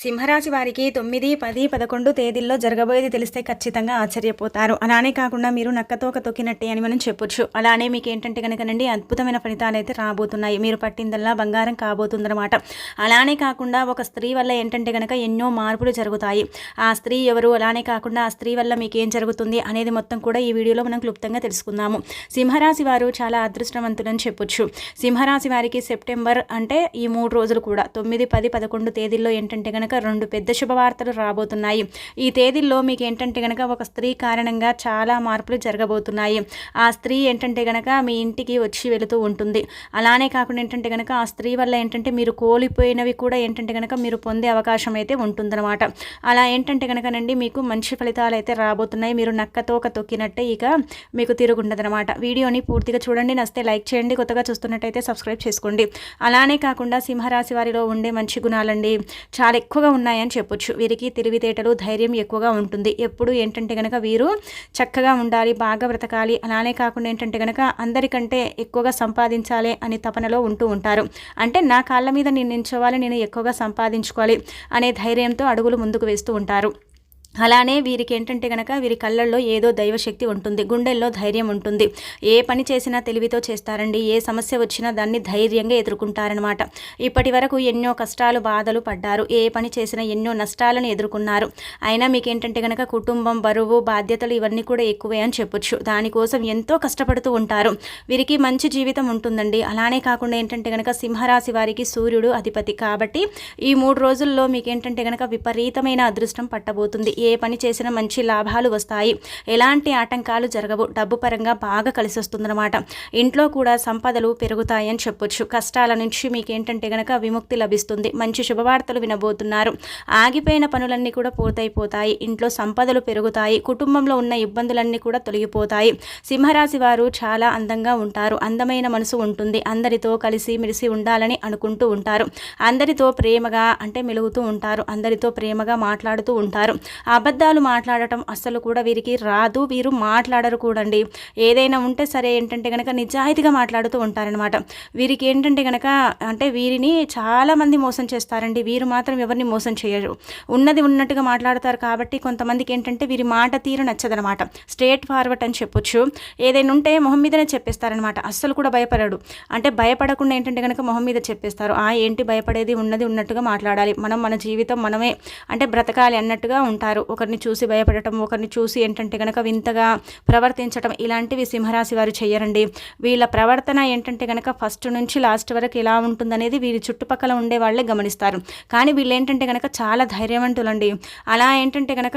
సింహరాశి వారికి తొమ్మిది పది పదకొండు తేదీల్లో జరగబోయేది తెలిస్తే ఖచ్చితంగా ఆశ్చర్యపోతారు. అలానే కాకుండా మీరు నక్కతోక తొక్కినట్టే అని మనం చెప్పొచ్చు. అలానే మీకు ఏంటంటే కనుకనండి అద్భుతమైన ఫలితాలు అయితే రాబోతున్నాయి. మీరు పట్టిందల్లా బంగారం కాబోతుందన్నమాట. అలానే కాకుండా ఒక స్త్రీ వల్ల ఏంటంటే కనుక ఎన్నో మార్పులు జరుగుతాయి. ఆ స్త్రీ ఎవరు? అలానే కాకుండా ఆ స్త్రీ వల్ల మీకు ఏం జరుగుతుంది అనేది మొత్తం కూడా ఈ వీడియోలో మనం క్లుప్తంగా తెలుసుకుందాము. సింహరాశి వారు చాలా అదృష్టవంతులని చెప్పొచ్చు. సింహరాశి వారికి సెప్టెంబర్ అంటే ఈ మూడు రోజులు కూడా తొమ్మిది పది పదకొండు తేదీల్లో ఏంటంటే కనుక రెండు పెద్ద శుభవార్తలు రాబోతున్నాయి. ఈ తేదీల్లో మీకు ఏంటంటే కనుక ఒక స్త్రీ కారణంగా చాలా మార్పులు జరగబోతున్నాయి. ఆ స్త్రీ ఏంటంటే కనుక మీ ఇంటికి వచ్చి వెళుతూ ఉంటుంది. అలానే కాకుండా ఏంటంటే కనుక ఆ స్త్రీ వల్ల ఏంటంటే మీరు కోల్పోయినవి కూడా ఏంటంటే కనుక మీరు పొందే అవకాశం అయితే ఉంటుందన్నమాట. అలా ఏంటంటే కనుకనండి మీకు మంచి ఫలితాలు అయితే రాబోతున్నాయి. మీరు నక్కతోక తొక్కినట్టే ఇక మీకు తిరుగుండదనమాట వీడియోని పూర్తిగా చూడండి. నస్తే లైక్ చేయండి. కొత్తగా చూస్తున్నట్టయితే సబ్స్క్రైబ్ చేసుకోండి. అలానే కాకుండా సింహరాశి వారిలో ఉండే మంచి గుణాలండి. చాలా ఎక్కువ ఎక్కువగా ఉన్నాయని చెప్పొచ్చు. వీరికి తెలివితేటలు ధైర్యం ఎక్కువగా ఉంటుంది. ఎప్పుడు ఏంటంటే కనుక వీరు చక్కగా ఉండాలి బాగా బ్రతకాలి. అలానే కాకుండా ఏంటంటే కనుక అందరికంటే ఎక్కువగా సంపాదించాలి అని తపనలో ఉంటూ ఉంటారు. అంటే నా కాళ్ళ మీద నేను నించోవాలి నేను ఎక్కువగా సంపాదించుకోవాలి అనే ధైర్యంతో అడుగులు ముందుకు వేస్తూ ఉంటారు. అలానే వీరికి ఏంటంటే కనుక వీరి కళ్ళల్లో ఏదో దైవశక్తి ఉంటుంది గుండెల్లో ధైర్యం ఉంటుంది. ఏ పని చేసినా తెలివితో చేస్తారండి. ఏ సమస్య వచ్చినా దాన్ని ధైర్యంగా ఎదుర్కొంటారనమాట ఇప్పటి వరకు ఎన్నో కష్టాలు బాధలు పడ్డారు. ఏ పని చేసినా ఎన్నో నష్టాలను ఎదుర్కొన్నారు. అయినా మీకు ఏంటంటే కనుక కుటుంబం బరువు బాధ్యతలు ఇవన్నీ కూడా ఎక్కువే అని చెప్పొచ్చు. దానికోసం ఎంతో కష్టపడుతూ ఉంటారు. వీరికి మంచి జీవితం ఉంటుందండి. అలానే కాకుండా ఏంటంటే కనుక సింహరాశి వారికి సూర్యుడు అధిపతి. కాబట్టి ఈ మూడు రోజుల్లో మీకు ఏంటంటే కనుక విపరీతమైన అదృష్టం పట్టబోతుంది. ఏ పని చేసినా మంచి లాభాలు వస్తాయి. ఎలాంటి ఆటంకాలు జరగవు. డబ్బు పరంగా బాగా కలిసి వస్తుందన్నమాట. ఇంట్లో కూడా సంపదలు పెరుగుతాయని చెప్పొచ్చు. కష్టాల నుంచి మీకు ఏంటంటే గనక విముక్తి లభిస్తుంది. మంచి శుభవార్తలు వినబోతున్నారు. ఆగిపోయిన పనులన్నీ కూడా పూర్తయిపోతాయి. ఇంట్లో సంపదలు పెరుగుతాయి. కుటుంబంలో ఉన్న ఇబ్బందులన్నీ కూడా తొలగిపోతాయి. సింహరాశి వారు చాలా అందంగా ఉంటారు. అందమైన మనసు ఉంటుంది. అందరితో కలిసి మెలిసి ఉండాలని అనుకుంటూ ఉంటారు. అందరితో ప్రేమగా అంటే మెలుగుతూ ఉంటారు. అందరితో ప్రేమగా మాట్లాడుతూ ఉంటారు. అబద్ధాలు మాట్లాడటం అస్సలు కూడా వీరికి రాదు. వీరు మాట్లాడరు కూడండి. ఏదైనా ఉంటే సరే ఏంటంటే కనుక నిజాయితీగా మాట్లాడుతూ ఉంటారనమాట వీరికి ఏంటంటే కనుక అంటే వీరిని చాలామంది మోసం చేస్తారండి. వీరు మాత్రం ఎవరిని మోసం చేయరు. ఉన్నది ఉన్నట్టుగా మాట్లాడతారు కాబట్టి కొంతమందికి ఏంటంటే వీరి మాట తీరు నచ్చదనమాట స్ట్రేట్ ఫార్వర్డ్ అని చెప్పొచ్చు. ఏదైనా ఉంటే మొహం మీదనే చెప్పేస్తారనమాట అస్సలు కూడా భయపడడు. అంటే భయపడకుండా ఏంటంటే కనుక మొహం మీద చెప్పేస్తారు. ఆ ఏంటి భయపడేది? ఉన్నది ఉన్నట్టుగా మాట్లాడాలి. మనం మన జీవితం మనమే అంటే బ్రతకాలి అన్నట్టుగా ఉంటారు. ఒకరిని చూసి భయపడటం ఒకరిని చూసి ఏంటంటే కనుక వింతగా ప్రవర్తించటం ఇలాంటివి సింహరాశి వారు చేయరండి. వీళ్ళ ప్రవర్తన ఏంటంటే కనుక ఫస్ట్ నుంచి లాస్ట్ వరకు ఎలా ఉంటుందనేది వీరి చుట్టుపక్కల ఉండే వాళ్ళే గమనిస్తారు. కానీ వీళ్ళు ఏంటంటే కనుక చాలా ధైర్యవంతులండి. అలా ఏంటంటే కనుక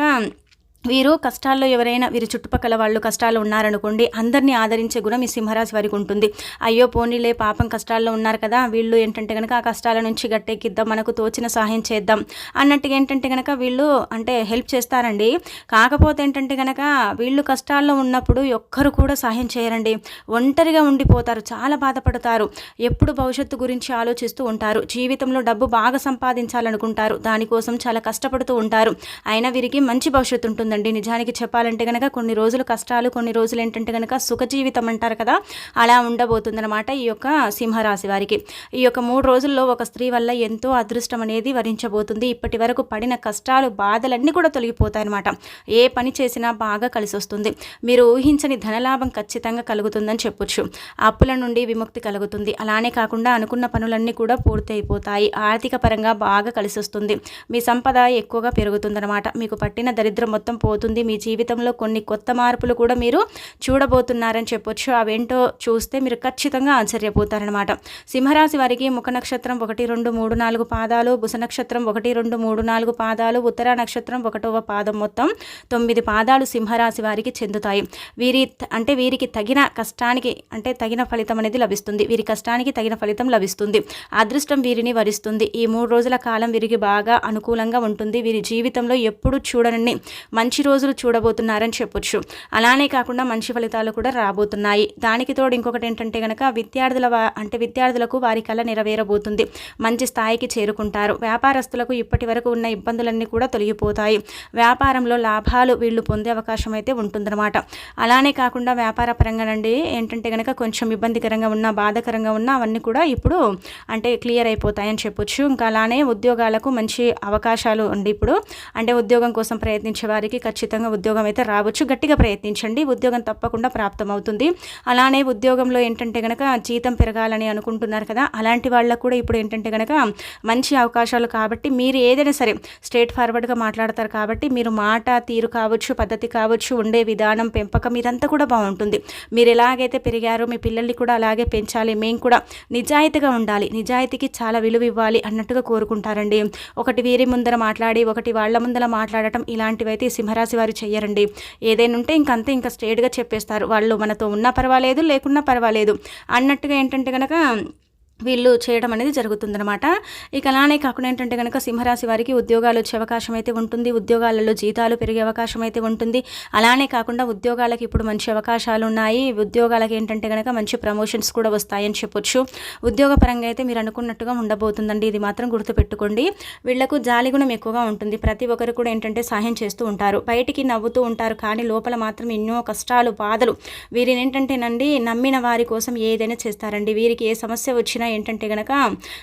వీరు కష్టాల్లో ఎవరైనా వీరి చుట్టుపక్కల వాళ్ళు కష్టాలు ఉన్నారనుకోండి అందరినీ ఆదరించే గుణం ఈ సింహరాశి వారికి ఉంటుంది. అయ్యో పోనీలే పాపం కష్టాల్లో ఉన్నారు కదా వీళ్ళు ఏంటంటే కనుక ఆ కష్టాల నుంచి గట్టెక్కిద్దాం మనకు తోచిన సహాయం చేద్దాం అన్నట్టుగా ఏంటంటే కనుక వీళ్ళు అంటే హెల్ప్ చేస్తారండి. కాకపోతే ఏంటంటే కనుక వీళ్ళు కష్టాల్లో ఉన్నప్పుడు ఒక్కరు కూడా సహాయం చేయరండి. ఒంటరిగా ఉండిపోతారు చాలా బాధపడతారు. ఎప్పుడు భవిష్యత్తు గురించి ఆలోచిస్తూ ఉంటారు. జీవితంలో డబ్బు బాగా సంపాదించాలనుకుంటారు. దానికోసం చాలా కష్టపడుతూ ఉంటారు. అయినా వీరికి మంచి భవిష్యత్తు ఉంటుంది. ఉంటుందండి నిజానికి చెప్పాలంటే కనుక కొన్ని రోజులు కష్టాలు కొన్ని రోజులు ఏంటంటే కనుక సుఖజీవితం అంటారు కదా అలా ఉండబోతుందన్నమాట ఈ యొక్క సింహరాశి వారికి. ఈ యొక్క మూడు రోజుల్లో ఒక స్త్రీ వల్ల ఎంతో అదృష్టం అనేది వరించబోతుంది. ఇప్పటి వరకు పడిన కష్టాలు బాధలన్నీ కూడా తొలగిపోతాయి అనమాట ఏ పని చేసినా బాగా కలిసి వస్తుంది మీరు ఊహించని ధనలాభం ఖచ్చితంగా కలుగుతుందని చెప్పొచ్చు. అప్పుల నుండి విముక్తి కలుగుతుంది. అలానే కాకుండా అనుకున్న పనులన్నీ కూడా పూర్తి అయిపోతాయి ఆర్థిక పరంగా బాగా కలిసి వస్తుంది మీ సంపద ఎక్కువగా పెరుగుతుందన్నమాట. మీకు పట్టిన దరిద్రం మొత్తం పోతుంది. మీ జీవితంలో కొన్ని కొత్త మార్పులు కూడా మీరు చూడబోతున్నారని చెప్పొచ్చు. అవేంటో చూస్తే మీరు ఖచ్చితంగా ఆశ్చర్యపోతారనమాట సింహరాశి వారికి ముఖ నక్షత్రం ఒకటి రెండు మూడు నాలుగు పాదాలు బుస నక్షత్రం ఒకటి రెండు మూడు నాలుగు పాదాలు ఉత్తర నక్షత్రం ఒకటవ పాదం మొత్తం తొమ్మిది పాదాలు సింహరాశి వారికి చెందుతాయి. వీరి అంటే వీరికి తగిన కష్టానికి అంటే తగిన ఫలితం అనేది లభిస్తుంది. వీరి కష్టానికి తగిన ఫలితం లభిస్తుంది. అదృష్టం వీరిని వరిస్తుంది. ఈ మూడు రోజుల కాలం వీరికి బాగా అనుకూలంగా ఉంటుంది. వీరి జీవితంలో ఎప్పుడు చూడనని మంచి మంచి రోజులు చూడబోతున్నారని చెప్పొచ్చు. అలానే కాకుండా మంచి ఫలితాలు కూడా రాబోతున్నాయి. దానికి తోడు ఇంకొకటి ఏంటంటే కనుక విద్యార్థుల అంటే విద్యార్థులకు వారి కళ నెరవేరబోతుంది. మంచి స్థాయికి చేరుకుంటారు. వ్యాపారస్తులకు ఇప్పటి వరకు ఉన్న ఇబ్బందులన్నీ కూడా తొలగిపోతాయి. వ్యాపారంలో లాభాలు వీళ్ళు పొందే అవకాశం అయితే ఉంటుందన్నమాట. అలానే కాకుండా వ్యాపార పరంగా నుండి ఏంటంటే కనుక కొంచెం ఇబ్బందికరంగా ఉన్న బాధకరంగా ఉన్న అవన్నీ కూడా ఇప్పుడు అంటే క్లియర్ అయిపోతాయని చెప్పొచ్చు. ఇంకా అలానే ఉద్యోగాలకు మంచి అవకాశాలు ఉండి ఇప్పుడు అంటే ఉద్యోగం కోసం ప్రయత్నించే వారికి ఖచ్చితంగా ఉద్యోగం అయితే రావచ్చు. గట్టిగా ప్రయత్నించండి. ఉద్యోగం తప్పకుండా ప్రాప్తమవుతుంది. అలానే ఉద్యోగంలో ఏంటంటే కనుక జీతం పెరగాలని అనుకుంటున్నారు కదా అలాంటి వాళ్ళకు కూడా ఇప్పుడు ఏంటంటే కనుక మంచి అవకాశాలు కాబట్టి మీరు ఏదైనా సరే స్ట్రేట్ ఫార్వర్డ్గా మాట్లాడతారు కాబట్టి మీరు మాట తీరు కావచ్చు పద్ధతి కావచ్చు ఉండే విధానం పెంపకం ఇదంతా కూడా బాగుంటుంది. మీరు ఎలాగైతే పెరిగారో మీ పిల్లల్ని కూడా అలాగే పెంచాలి. మేము కూడా నిజాయితీగా ఉండాలి. నిజాయితీకి చాలా విలువ ఇవ్వాలి అన్నట్టుగా కోరుకుంటారండి. ఒకటి వీరి ముందర మాట్లాడి ఒకటి వాళ్ళ ముందర మాట్లాడటం ఇలాంటివైతే సింహరాశి వారు చేయరండి ఏదైనా ఉంటే ఇంకంతే ఇంకా స్ట్రేట్గా చెప్పేస్తారు. వాళ్ళు మనతో ఉన్నా పర్వాలేదు లేకున్నా పర్వాలేదు. అన్నట్టుగా ఏంటంటే కనుక వీళ్ళు చేయడం అనేది జరుగుతుందనమాట ఇక అలానే కాకుండా ఏంటంటే కనుక సింహరాశి వారికి ఉద్యోగాలు వచ్చే అవకాశం అయితే ఉంటుంది ఉద్యోగాలలో జీతాలు పెరిగే అవకాశం అయితే ఉంటుంది. అలానే కాకుండా ఉద్యోగాలకు ఇప్పుడు మంచి అవకాశాలు ఉన్నాయి. ఉద్యోగాలకు ఏంటంటే కనుక మంచి ప్రమోషన్స్ కూడా వస్తాయని చెప్పొచ్చు. ఉద్యోగపరంగా అయితే మీరు అనుకున్నట్టుగా ఉండబోతుందండి. ఇది మాత్రం గుర్తుపెట్టుకోండి. వీళ్ళకు జాలి గుణం ఎక్కువగా ఉంటుంది. ప్రతి ఒక్కరు కూడా ఏంటంటే సహాయం చేస్తూ ఉంటారు. బయటికి నవ్వుతూ ఉంటారు. కానీ లోపల మాత్రం ఎన్నో కష్టాలు బాధలు వీరిని ఏంటంటేనండి నమ్మిన వారి కోసం ఏదైనా చేస్తారండి. వీరికి ఏ సమస్య వచ్చినా ఏంటంటే కనుక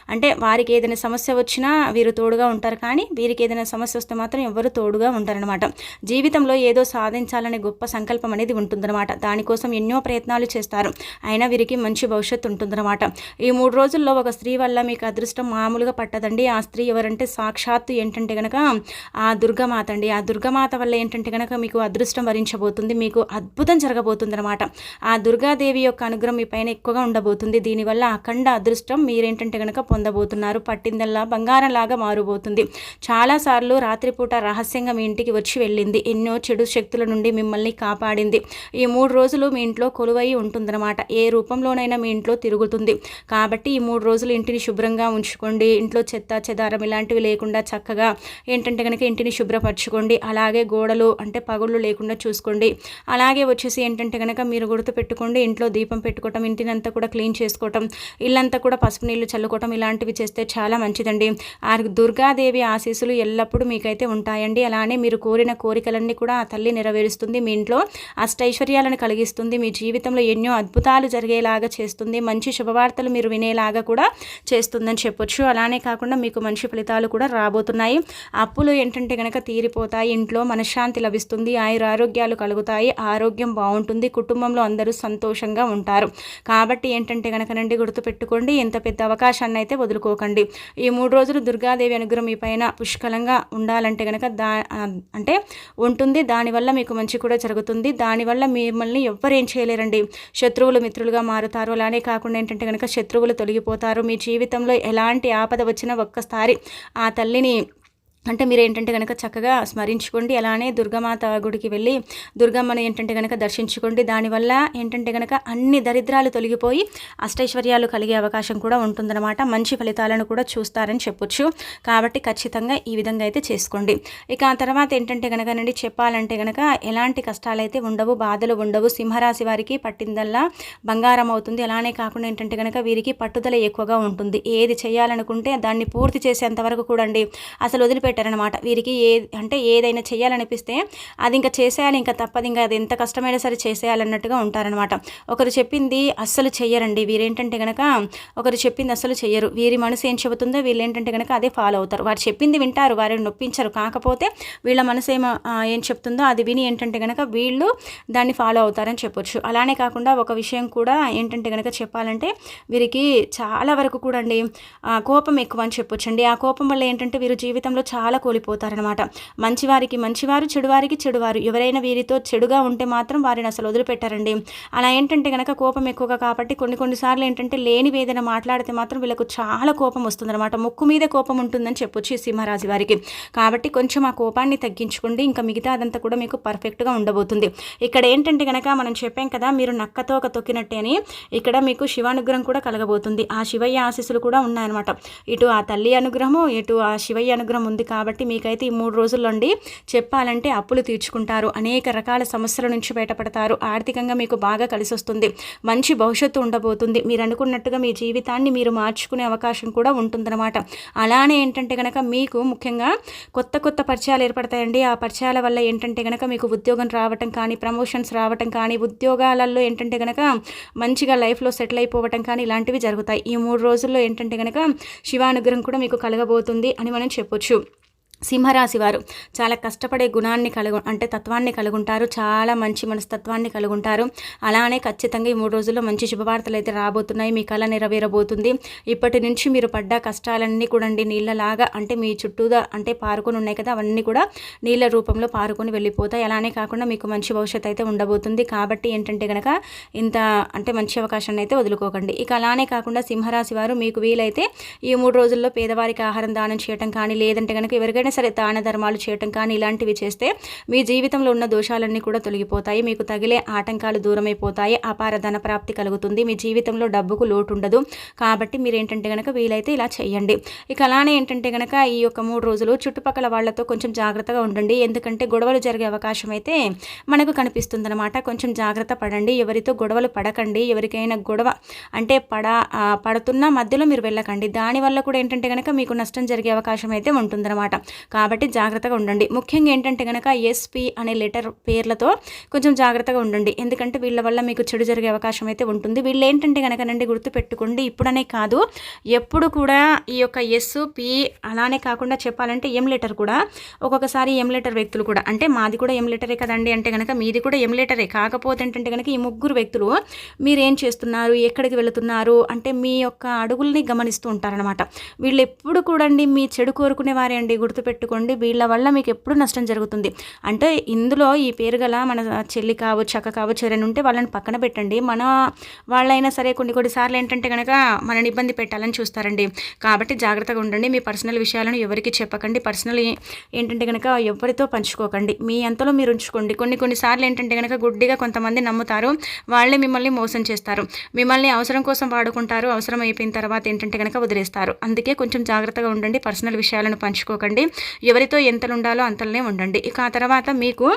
అంటే వారికి ఏదైనా సమస్య వచ్చినా వీరు తోడుగా ఉంటారు. కానీ వీరికి ఏదైనా సమస్య వస్తే మాత్రం ఎవరు తోడుగా ఉంటారనమాట జీవితంలో ఏదో సాధించాలనే గొప్ప సంకల్పం అనేది ఉంటుందన్నమాట. దానికోసం ఎన్నో ప్రయత్నాలు చేస్తారు. అయినా వీరికి మంచి భవిష్యత్తు ఉంటుందన్నమాట. ఈ మూడు రోజుల్లో ఒక స్త్రీ వల్ల మీకు అదృష్టం మామూలుగా పట్టదండి. ఆ స్త్రీ ఎవరంటే సాక్షాత్తు ఏంటంటే కనుక ఆ దుర్గమాత అండి. ఆ దుర్గమాత వల్ల ఏంటంటే కనుక మీకు అదృష్టం వరించబోతుంది. మీకు అద్భుతం జరగబోతుంది అనమాట ఆ దుర్గాదేవి యొక్క అనుగ్రహం మీ పైన ఎక్కువగా ఉండబోతుంది. దీనివల్ల అఖండ అదృష్టం మీరేంటంటే కనుక పొందబోతున్నారు. పట్టిందల్లా బంగారంలాగా మారుబోతుంది. చాలాసార్లు రాత్రిపూట రహస్యంగా మీ ఇంటికి వచ్చి వెళ్ళింది. ఎన్నో చెడు శక్తుల నుండి మిమ్మల్ని కాపాడింది. ఈ మూడు రోజులు మీ ఇంట్లో కొలువై ఉంటుందన్నమాట. ఏ రూపంలోనైనా మీ ఇంట్లో తిరుగుతుంది. కాబట్టి ఈ మూడు రోజులు ఇంటిని శుభ్రంగా ఉంచుకోండి. ఇంట్లో చెత్త చెదారం ఇలాంటివి లేకుండా చక్కగా ఏంటంటే కనుక ఇంటిని శుభ్రపరచుకోండి. అలాగే గోడలు అంటే పగుళ్ళు లేకుండా చూసుకోండి. అలాగే వచ్చేసి ఏంటంటే కనుక మీరు గుర్తుపెట్టుకోండి. ఇంట్లో దీపం పెట్టుకోవటం ఇంటినంతా కూడా క్లీన్ చేసుకోవటం ఇల్లంతా కూడా పసుపు నీళ్ళు చల్లుకోవటం ఇలాంటివి చేస్తే చాలా మంచిదండి. ఆ దుర్గాదేవి ఆశీస్సులు ఎల్లప్పుడూ మీకైతే ఉంటాయండి. అలానే మీరు కోరిన కోరికలన్నీ కూడా ఆ తల్లి నెరవేరుస్తుంది. మీ ఇంట్లో అష్టైశ్వర్యాలను కలిగిస్తుంది. మీ జీవితంలో ఎన్నో అద్భుతాలు జరిగేలాగా చేస్తుంది. మంచి శుభవార్తలు మీరు వినేలాగా కూడా చేస్తుందని చెప్పొచ్చు. అలానే కాకుండా మీకు మంచి ఫలితాలు కూడా రాబోతున్నాయి. అప్పులు ఏంటంటే కనుక తీరిపోతాయి. ఇంట్లో మనశ్శాంతి లభిస్తుంది. ఆయుర ఆరోగ్యాలు కలుగుతాయి. ఆరోగ్యం బాగుంటుంది. కుటుంబంలో అందరూ సంతోషంగా ఉంటారు. కాబట్టి ఏంటంటే కనుకనండి గుర్తుపెట్టుకోండి. ఇంత పెద్ద అవకాశాన్ని అయితే వదులుకోకండి. ఈ మూడు రోజులు దుర్గాదేవి అనుగ్రహం మీ పైన పుష్కలంగా ఉండాలంటే కనుక దా అంటే ఉంటుంది. దానివల్ల మీకు మంచి కూడా జరుగుతుంది. దానివల్ల మిమ్మల్ని ఎవ్వరేం చేయలేరండి. శత్రువులు మిత్రులుగా మారుతారు. అలానే కాకుండా ఏంటంటే కనుక శత్రువులు తొలగిపోతారు. మీ జీవితంలో ఎలాంటి ఆపద వచ్చినా ఒక్కసారి ఆ తల్లిని అంటే మీరు ఏంటంటే కనుక చక్కగా స్మరించుకోండి అలానే దుర్గమాత గుడికి వెళ్ళి దుర్గమ్మను ఏంటంటే కనుక దర్శించుకోండి. దానివల్ల ఏంటంటే కనుక అన్ని దరిద్రాలు తొలగిపోయి అష్టైశ్వర్యాలు కలిగే అవకాశం కూడా ఉంటుందన్నమాట. మంచి ఫలితాలను కూడా చూస్తారని చెప్పొచ్చు. కాబట్టి ఖచ్చితంగా ఈ విధంగా అయితే చేసుకోండి. ఇక ఆ తర్వాత ఏంటంటే కనుక నుండి చెప్పాలంటే కనుక ఎలాంటి కష్టాలు అయితే ఉండవు బాధలు ఉండవు. సింహరాశి వారికి పట్టిందల్లా బంగారం అవుతుంది. అలానే కాకుండా ఏంటంటే కనుక వీరికి పట్టుదల ఎక్కువగా ఉంటుంది. ఏది చేయాలనుకుంటే దాన్ని పూర్తి చేసేంత వరకు కూడా అసలు వదిలిపెట్టి పెట్టారనమాట వీరికి ఏ అంటే ఏదైనా చేయాలనిపిస్తే అది ఇంకా చేసేయాలి ఇంకా తప్పదు ఇంకా అది ఎంత కష్టమైనా సరే చేసేయాలన్నట్టుగా ఉంటారనమాట ఒకరు చెప్పింది అస్సలు చెయ్యరండి. వీరేంటంటే కనుక ఒకరు చెప్పింది అస్సలు చెయ్యరు. వీరి మనసు ఏం చెబుతుందో వీళ్ళు ఏంటంటే కనుక అదే ఫాలో అవుతారు. వారు చెప్పింది వింటారు వారిని నొప్పించరు. కాకపోతే వీళ్ళ మనసు ఏమో ఏం చెప్తుందో అది విని ఏంటంటే కనుక వీళ్ళు దాన్ని ఫాలో అవుతారని చెప్పొచ్చు. అలానే కాకుండా ఒక విషయం కూడా ఏంటంటే కనుక చెప్పాలంటే వీరికి చాలా వరకు కూడా అండి కోపం ఎక్కువ అని చెప్పొచ్చండి. ఆ కోపం వల్ల ఏంటంటే వీరు జీవితంలో చాలా చాలా కోల్పోతారనమాట మంచివారికి మంచివారు చెడువారికి చెడువారు. ఎవరైనా వీరితో చెడుగా ఉంటే మాత్రం వారిని అసలు వదిలిపెట్టారండి. అలా ఏంటంటే కనుక కోపం ఎక్కువగా కాబట్టి కొన్ని కొన్నిసార్లు ఏంటంటే లేని వేదన మాట్లాడితే మాత్రం వీళ్ళకు చాలా కోపం వస్తుందన్నమాట. ముక్కు మీద కోపం ఉంటుందని చెప్పొచ్చు సింహరాజు వారికి. కాబట్టి కొంచెం ఆ కోపాన్ని తగ్గించుకోండి. ఇంకా మిగతా అదంతా కూడా మీకు పర్ఫెక్ట్గా ఉండబోతుంది. ఇక్కడ ఏంటంటే కనుక మనం చెప్పాం కదా మీరు నక్కతో ఒక తొక్కినట్టే అని ఇక్కడ మీకు శివానుగ్రహం కూడా కలగబోతుంది. ఆ శివయ్య ఆశీస్సులు కూడా ఉన్నాయన్నమాట. ఇటు ఆ తల్లి అనుగ్రహము ఇటు ఆ శివయ్య అనుగ్రహం ఉంది కాబట్టి మీకైతే ఈ మూడు రోజుల్లో అండి చెప్పాలంటే అప్పులు తీర్చుకుంటారు. అనేక రకాల సమస్యల నుంచి బయటపడతారు. ఆర్థికంగా మీకు బాగా కలిసి వస్తుంది మంచి భవిష్యత్తు ఉండబోతుంది. మీరు అనుకున్నట్టుగా మీ జీవితాన్ని మీరు మార్చుకునే అవకాశం కూడా ఉంటుందన్నమాట. అలానే ఏంటంటే కనుక మీకు ముఖ్యంగా కొత్త కొత్త పరిచయాలు ఏర్పడతాయండి. ఆ పరిచయాల వల్ల ఏంటంటే కనుక మీకు ఉద్యోగం రావటం కానీ ప్రమోషన్స్ రావటం కానీ ఉద్యోగాలలో ఏంటంటే కనుక మంచిగా లైఫ్లో సెటిల్ అయిపోవటం కానీ ఇలాంటివి జరుగుతాయి. ఈ మూడు రోజుల్లో ఏంటంటే కనుక శివానుగ్రహం కూడా మీకు కలగబోతుంది అని మనం చెప్పొచ్చు. సింహరాశి వారు చాలా కష్టపడే గుణాన్ని కలుగు అంటే తత్వాన్ని కలుగుంటారు. చాలా మంచి మనస్తత్వాన్ని కలుగుంటారు. అలానే ఖచ్చితంగా ఈ మూడు రోజుల్లో మంచి శుభవార్తలు అయితే రాబోతున్నాయి. మీ కళ నెరవేరబోతుంది. ఇప్పటి నుంచి మీరు పడ్డ కష్టాలన్నీ కూడా నీళ్ళలాగా అంటే మీ చుట్టూదా అంటే పారుకొని ఉన్నాయి కదా అవన్నీ కూడా నీళ్ళ రూపంలో పారుకొని వెళ్ళిపోతాయి. అలానే కాకుండా మీకు మంచి భవిష్యత్తు అయితే ఉండబోతుంది. కాబట్టి ఏంటంటే కనుక ఇంత అంటే మంచి అవకాశాన్ని అయితే వదులుకోకండి. ఇక అలానే కాకుండా సింహరాశి వారు మీకు వీలైతే ఈ మూడు రోజుల్లో పేదవారికి ఆహారం దానం చేయటం కానీ లేదంటే కనుక ఎవరికైనా ఎవరైనా సరే దాన ధర్మాలు చేయటం కానీ ఇలాంటివి చేస్తే మీ జీవితంలో ఉన్న దోషాలన్నీ కూడా తొలగిపోతాయి. మీకు తగిలే ఆటంకాలు దూరమైపోతాయి. అపార ధన ప్రాప్తి కలుగుతుంది. మీ జీవితంలో డబ్బుకు లోటు ఉండదు కాబట్టి మీరు ఏంటంటే కనుక వీలైతే ఇలా చేయండి ఇక అలానే ఏంటంటే కనుక ఈ యొక్క మూడు రోజులు చుట్టుపక్కల వాళ్ళతో కొంచెం జాగ్రత్తగా ఉండండి. ఎందుకంటే గొడవలు జరిగే అవకాశం అయితే మనకు కనిపిస్తుందన్నమాట. కొంచెం జాగ్రత్త పడండి. ఎవరితో గొడవలు పడకండి. ఎవరికైనా గొడవ అంటే పడ పడుతున్న మధ్యలో మీరు వెళ్ళకండి. దానివల్ల కూడా ఏంటంటే కనుక మీకు నష్టం జరిగే అవకాశం అయితే ఉంటుందన్నమాట. కాబట్టి జాగ్రత్తగా ఉండండి. ముఖ్యంగా ఏంటంటే కనుక ఎస్పీ అనే లెటర్ పేర్లతో కొంచెం జాగ్రత్తగా ఉండండి. ఎందుకంటే వీళ్ళ వల్ల మీకు చెడు జరిగే అవకాశం అయితే ఉంటుంది. వీళ్ళు ఏంటంటే కనుకనండి గుర్తుపెట్టుకోండి. ఇప్పుడనే కాదు ఎప్పుడు కూడా ఈ యొక్క ఎస్ పి అలానే కాకుండా చెప్పాలంటే ఎం లెటర్ కూడా ఒక్కొక్కసారి ఎం లెటర్ వ్యక్తులు కూడా అంటే మాది కూడా ఎం లెటరే కదండి అంటే కనుక మీది కూడా ఎం లెటరే. కాకపోతే ఏంటంటే కనుక ఈ ముగ్గురు వ్యక్తులు మీరేం చేస్తున్నారు ఎక్కడికి వెళుతున్నారు అంటే మీ యొక్క అడుగుల్ని గమనిస్తూ ఉంటారనమాట వీళ్ళు ఎప్పుడు కూడా మీ చెడు కోరుకునే వారే అండి గుర్తుపెట్టు గుర్తుపెట్టుకోండి. వీళ్ళ వల్ల మీకు ఎప్పుడు నష్టం జరుగుతుంది. అంటే ఇందులో ఈ పేరు గల మన చెల్లి కావచ్చు అక్క కావచ్చు ఎవరైనా ఉంటే వాళ్ళని పక్కన పెట్టండి. మన వాళ్ళైనా సరే కొన్ని కొన్నిసార్లు ఏంటంటే కనుక మనని ఇబ్బంది పెట్టాలని చూస్తారండి. కాబట్టి జాగ్రత్తగా ఉండండి. మీ పర్సనల్ విషయాలను ఎవరికి చెప్పకండి. పర్సనల్ ఏంటంటే కనుక ఎవరితో పంచుకోకండి. మీ అంతలో మీరు ఉంచుకోండి. కొన్ని కొన్నిసార్లు ఏంటంటే కనుక గుడ్డిగా కొంతమంది నమ్ముతారు. వాళ్ళే మిమ్మల్ని మోసం చేస్తారు. మిమ్మల్ని అవసరం కోసం వాడుకుంటారు. అవసరం అయిపోయిన తర్వాత ఏంటంటే కనుక వదిలేస్తారు. అందుకే కొంచెం జాగ్రత్తగా ఉండండి. పర్సనల్ విషయాలను పంచుకోకండి. ఎవరితో ఎంతలు ఉండాలో అంతలనే ఉండండి. ఇక ఆ తర్వాత మీకు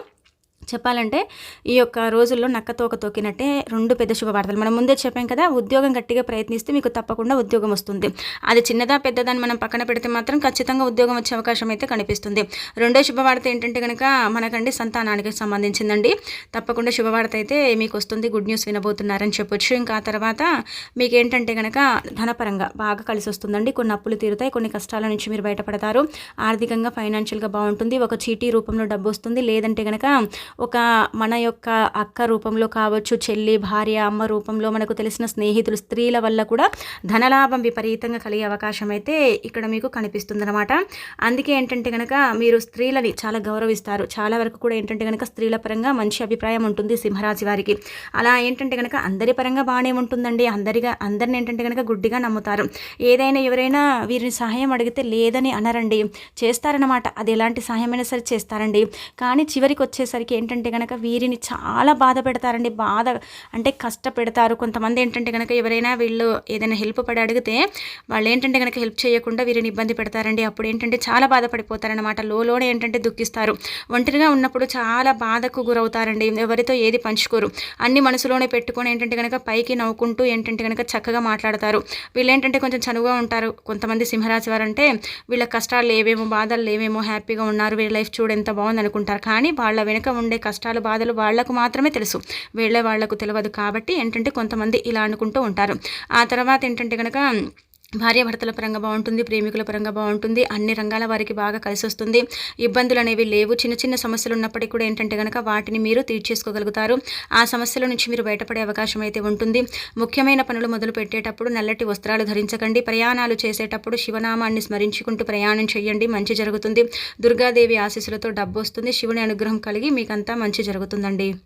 చెప్పాలంటే ఈ యొక్క రోజుల్లో నక్కతోక తొక్కినట్టే రెండు పెద్ద శుభవార్తలు మనం ముందే చెప్పాం కదా ఉద్యోగం గట్టిగా ప్రయత్నిస్తే మీకు తప్పకుండా ఉద్యోగం వస్తుంది. అది చిన్నదా పెద్దదని మనం పక్కన పెడితే మాత్రం ఖచ్చితంగా ఉద్యోగం వచ్చే అవకాశం అయితే కనిపిస్తుంది. రెండో శుభవార్త ఏంటంటే కనుక మనకండి సంతానానికి సంబంధించిందండి. తప్పకుండా శుభవార్త అయితే మీకు వస్తుంది. గుడ్ న్యూస్ వినబోతున్నారని చెప్పొచ్చు. ఇంకా ఆ తర్వాత మీకు ఏంటంటే కనుక ధనపరంగా బాగా కలిసి వస్తుందండి. కొన్ని అప్పులు తీరుతాయి కొన్ని కష్టాల నుంచి మీరు బయటపడతారు. ఆర్థికంగా ఫైనాన్షియల్గా బాగుంటుంది. ఒక చీటీ రూపంలో డబ్బు వస్తుంది. లేదంటే కనుక ఒక మన యొక్క అక్క రూపంలో కావచ్చు చెల్లి భార్య అమ్మ రూపంలో మనకు తెలిసిన స్నేహితులు స్త్రీల వల్ల కూడా ధనలాభం విపరీతంగా కలిగే అవకాశం అయితే ఇక్కడ మీకు కనిపిస్తుందన్నమాట. అందుకే ఏంటంటే కనుక మీరు స్త్రీలని చాలా గౌరవిస్తారు. చాలా వరకు కూడా ఏంటంటే కనుక స్త్రీల పరంగా మంచి అభిప్రాయం ఉంటుంది సింహరాశి వారికి. అలా ఏంటంటే కనుక అందరి పరంగా బాగానే ఉంటుందండి. అందరిగా అందరిని ఏంటంటే కనుక గుడ్డిగా నమ్ముతారు. ఏదైనా ఎవరైనా వీరిని సహాయం అడిగితే లేదని అనరండి. చేస్తారనమాట అది ఎలాంటి సహాయమైనా సరే చేస్తారండి. కానీ చివరికి వచ్చేసరికి ఏంటంటే కనుక వీరిని చాలా బాధ పెడతారండి. బాధ అంటే కష్టపెడతారు. కొంతమంది ఏంటంటే కనుక ఎవరైనా వీళ్ళు ఏదైనా హెల్ప్ పడి అడిగితే వాళ్ళు ఏంటంటే కనుక హెల్ప్ చేయకుండా వీరిని ఇబ్బంది పెడతారండి. అప్పుడు ఏంటంటే చాలా బాధపడిపోతారనమాట లోలోనే ఏంటంటే దుఃఖిస్తారు. ఒంటరిగా ఉన్నప్పుడు చాలా బాధకు గురవుతారండి. ఎవరితో ఏది పంచుకోరు. అన్ని మనసులోనే పెట్టుకొని ఏంటంటే కనుక పైకి నవ్వుకుంటూ ఏంటంటే కనుక చక్కగా మాట్లాడతారు. వీళ్ళు ఏంటంటే కొంచెం చనువుగా ఉంటారు. కొంతమంది సింహరాశి వారు అంటే వీళ్ళ కష్టాలు లేవేమో బాధలు లేవేమో హ్యాపీగా ఉన్నారు. వీళ్ళ లైఫ్ చూడ ఎంత బాగుంది అనుకుంటారు కానీ వాళ్ళ వెనుక ఉండే ఉండే కష్టాలు బాధలు వాళ్ళకు మాత్రమే తెలుసు. వీళ్ళే వాళ్ళకు తెలియదు కాబట్టి ఏంటంటే కొంతమంది ఇలా అనుకుంటూ ఉంటారు. ఆ తర్వాత ఏంటంటే కనుక భార్యాభర్తల పరంగా బాగుంటుంది ప్రేమికుల పరంగా బాగుంటుంది అన్ని రంగాల వారికి బాగా కలిసి వస్తుంది ఇబ్బందులు అనేవి లేవు. చిన్న చిన్న సమస్యలు ఉన్నప్పటికీ కూడా ఏంటంటే కనుక వాటిని మీరు తీర్చేసుకోగలుగుతారు. ఆ సమస్యల నుంచి మీరు బయటపడే అవకాశం అయితే ఉంటుంది. ముఖ్యమైన పనులు మొదలు పెట్టేటప్పుడు నల్లటి వస్త్రాలు ధరించకండి. ప్రయాణాలు చేసేటప్పుడు శివనామాన్ని స్మరించుకుంటూ ప్రయాణం చేయండి మంచి జరుగుతుంది. దుర్గాదేవి ఆశీస్సులతో డబ్బు వస్తుంది. శివుని అనుగ్రహం కలిగి మీకంతా మంచి జరుగుతుందండి.